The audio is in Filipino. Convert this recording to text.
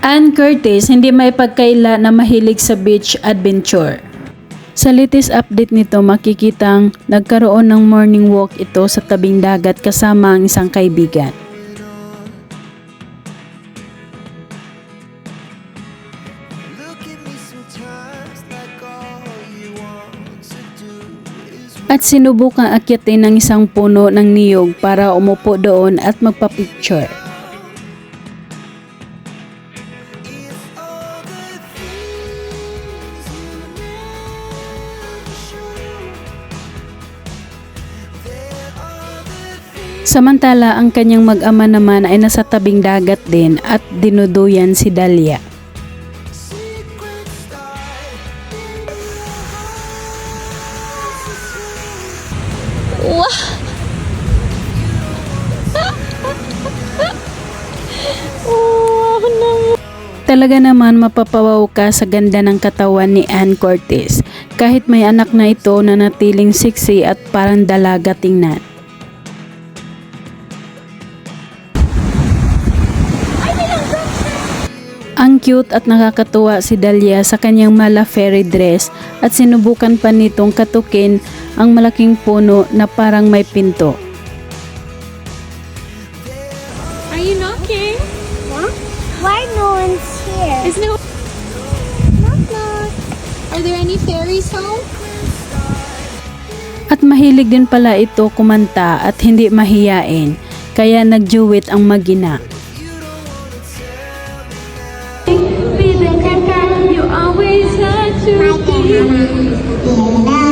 Ann Curtis hindi may pagkaila na mahilig sa beach adventure. Sa latest update nito makikitang nagkaroon ng morning walk ito sa tabing dagat kasama ang isang kaibigan. At sinubukang akyatin ng isang puno ng niyog para umupo doon at magpa-picture. Samantala, ang kanyang mag-ama naman ay nasa tabing dagat din at dinuduyan si Dahlia. Talaga naman mapapawaw ka sa ganda ng katawan ni Ann Curtis kahit may anak na ito na natiling sexy at parang dalaga tingnan. Ang cute at nakakatuwa si Dahlia sa kanyang mala fairy dress at sinubukan pa nitong katukin ang malaking puno na parang may pinto. Are you knocking? Huh? Why no one's here? Is no knock knock. Are there any fairies home? At mahilig din pala ito kumanta at hindi mahiyain, kaya nagjuwit ang magina. always had to be.